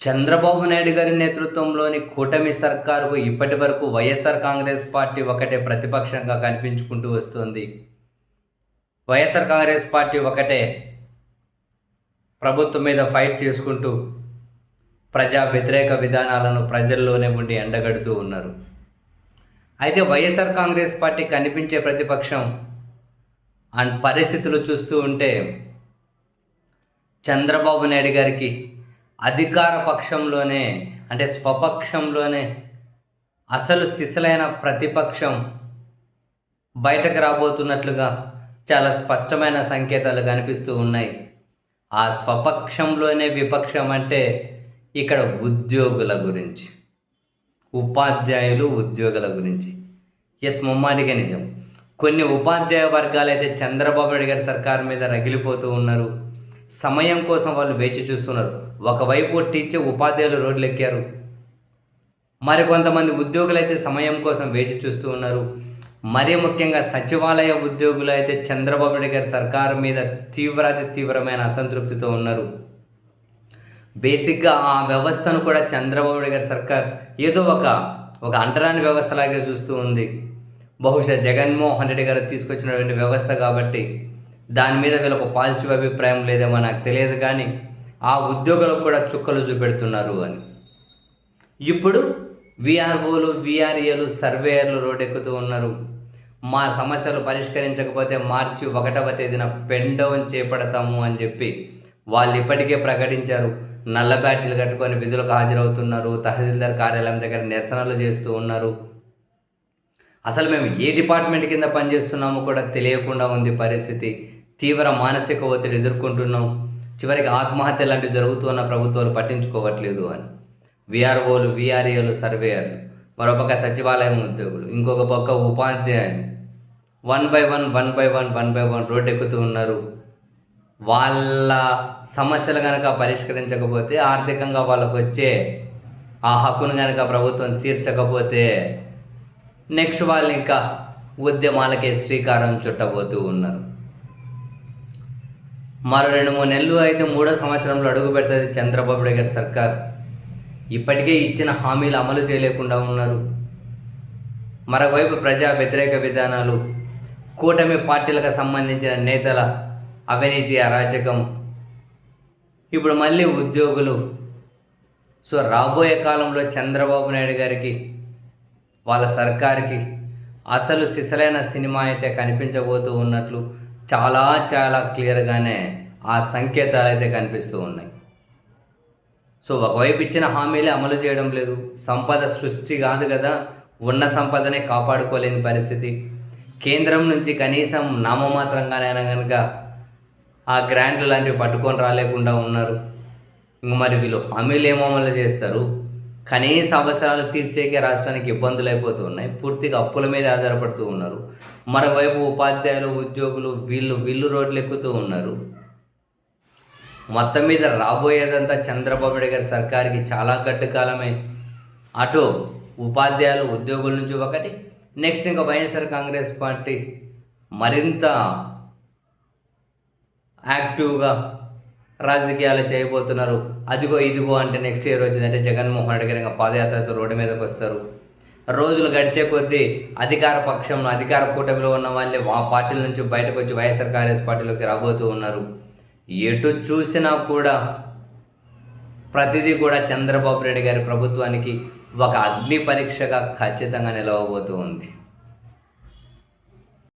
చంద్రబాబు నాయుడు గారి నేతృత్వంలోని కూటమి సర్కారుకు ఇప్పటి వరకు వైఎస్ఆర్ కాంగ్రెస్ పార్టీ ఒకటే ప్రతిపక్షంగా కనిపించుకుంటూ వస్తుంది. వైఎస్ఆర్ కాంగ్రెస్ పార్టీ ఒకటే ప్రభుత్వం మీద ఫైట్ చేసుకుంటూ ప్రజా వ్యతిరేక విధానాలను ప్రజల్లోనే ఉండి ఎండగడుతూ ఉన్నారు. అయితే వైఎస్ఆర్ కాంగ్రెస్ పార్టీ కనిపించే ప్రతిపక్షం అండ్ పరిస్థితులు చూస్తూ ఉంటే చంద్రబాబు నాయుడు గారికి అధికార పక్షంలోనే అంటే స్వపక్షంలోనే అసలు సిసలైన ప్రతిపక్షం బయటకు రాబోతున్నట్లుగా చాలా స్పష్టమైన సంకేతాలు కనిపిస్తూ ఉన్నాయి. ఆ స్వపక్షంలోనే విపక్షం అంటే ఇక్కడ ఉద్యోగుల గురించి. ఉపాధ్యాయులు ఉద్యోగుల గురించి. ఎస్ ముమ్మాటిగా నిజం. కొన్ని ఉపాధ్యాయ వర్గాలు అయితే చంద్రబాబు నాయుడు గారి సర్కారు మీద రగిలిపోతూ ఉన్నారు. సమయం కోసం వాళ్ళు వేచి చూస్తున్నారు. ఒకవైపు టీచర్ ఉపాధ్యాయులు రోడ్లెక్కారు. మరికొంతమంది ఉద్యోగులు అయితే సమయం కోసం వేచి చూస్తూ ఉన్నారు. మరీ ముఖ్యంగా సచివాలయ ఉద్యోగులు అయితే చంద్రబాబు నాయుడు గారి సర్కారు మీద తీవ్రాతి తీవ్రమైన అసంతృప్తితో ఉన్నారు. బేసిక్గా ఆ వ్యవస్థను కూడా చంద్రబాబు నాయుడు గారి సర్కార్ ఏదో ఒక ఒక అంటరాని వ్యవస్థలాగే చూస్తూ ఉంది. బహుశా జగన్మోహన్ రెడ్డి గారు తీసుకొచ్చినటువంటి వ్యవస్థ కాబట్టి దాని మీద వీళ్ళకు పాజిటివ్ అభిప్రాయం లేదేమో నాకు తెలియదు కానీ ఆ ఉద్యోగులకు కూడా చుక్కలు చూపెడుతున్నారు అని. ఇప్పుడు విఆర్ఓలు విఆర్ఏలు సర్వేయర్లు రోడ్డెక్కుతూ ఉన్నారు. మా సమస్యలు పరిష్కరించకపోతే మార్చి ఒకటవ తేదీన పెండౌన్ డౌన్ చేపడతాము అని చెప్పి వాళ్ళు ఇప్పటికే ప్రకటించారు. నల్ల బ్యాడ్జీలు కట్టుకొని విధులకు హాజరవుతున్నారు. తహసీల్దార్ కార్యాలయం దగ్గర నిరసనలు చేస్తూ ఉన్నారు. అసలు మేము ఏ డిపార్ట్మెంట్ కింద పనిచేస్తున్నామో కూడా తెలియకుండా ఉంది పరిస్థితి. తీవ్ర మానసిక ఒత్తిడి ఎదుర్కొంటున్నాం. చివరికి ఆత్మహత్య లాంటివి జరుగుతున్న ప్రభుత్వాలు పట్టించుకోవట్లేదు అని. విఆర్ఓలు విఆర్ఏలు సర్వేయర్లు మరొక సచివాలయం ఉద్యోగులు ఇంకొక పక్క ఉపాధ్యాయులు. One by one one by one one by one road ఎక్కుతూ ఉన్నారు. వాళ్ళ సమస్యలు కనుక పరిష్కరించకపోతే ఆర్థికంగా వాళ్ళకు వచ్చే ఆ హక్కును కనుక ప్రభుత్వం తీర్చకపోతే నెక్స్ట్ వాళ్ళు ఇంకా ఉద్యమాలకే శ్రీకారం చుట్టబోతూ ఉన్నారు. మరో రెండు మూడు నెలలు అయితే మూడో సంవత్సరంలో అడుగు పెడుతుంది చంద్రబాబు నాయుడు గారి సర్కార్. ఇప్పటికే ఇచ్చిన హామీలు అమలు చేయలేకుండా ఉన్నారు. మరోవైపు ప్రజా వ్యతిరేక విధానాలు కూటమి పార్టీలకు సంబంధించిన నేతల అవినీతి అరాచకం. ఇప్పుడు మళ్ళీ ఉద్యోగులు. సో రాబోయే కాలంలో చంద్రబాబు నాయుడు గారికి వాళ్ళ సర్కార్కి అసలు సిసలైన సినిమా అయితే కనిపించబోతూ ఉన్నట్లు చాలా చాలా క్లియర్గానే ఆ సంకేతాలు అయితే కనిపిస్తూ ఉన్నాయి. సో ఒకవైపు ఇచ్చిన హామీలే అమలు చేయడం లేదు. సంపద సృష్టి కాదు కదా. ఉన్న సంపదనే కాపాడుకోలేని పరిస్థితి. కేంద్రం నుంచి కనీసం నామమాత్రంగానైనా కనుక ఆ గ్రాంట్లు లాంటివి పట్టుకొని రాలేకుండా ఉన్నారు. ఇంక మరి వీళ్ళు హామీలు ఏమో అమలు చేస్తారు? కనీస అవసరాలు తీర్చేకే రాష్ట్రానికి ఇబ్బందులు అయిపోతూ ఉన్నాయి. పూర్తిగా అప్పుల మీద ఆధారపడుతూ ఉన్నారు. మరోవైపు ఉపాధ్యాయులు ఉద్యోగులు వీళ్ళు వీళ్ళు రోడ్లు ఎక్కుతూ ఉన్నారు. మొత్తం మీద రాబోయేదంతా చంద్రబాబు నాయుడు గారి సర్కార్కి చాలా గడ్డకాలమే. అటు ఉపాధ్యాయులు ఉద్యోగుల నుంచి ఒకటి నెక్స్ట్ ఇంకా వైఎస్ఆర్ కాంగ్రెస్ పార్టీ మరింత యాక్టివ్గా రాజకీయాలు చేయబోతున్నారు. అదిగో ఇదిగో అంటే నెక్స్ట్ ఇయర్ వచ్చిందంటే జగన్మోహన్ రెడ్డి గారు ఇంకా పాదయాత్రతో రోడ్డు మీదకి వస్తారు. రోజులు గడిచే కొద్దీ అధికార పక్షంలో అధికార కూటమిలో ఉన్న వాళ్ళే ఆ పార్టీల నుంచి బయటకు వచ్చి వైఎస్ఆర్ కాంగ్రెస్ పార్టీలోకి రాబోతూ ఉన్నారు. ఎటు చూసినా కూడా ప్రతిదీ కూడా చంద్రబాబు నాయుడు గారి ప్రభుత్వానికి ఒక అగ్ని పరీక్షగా ఖచ్చితంగా నిలవబోతూ ఉంది.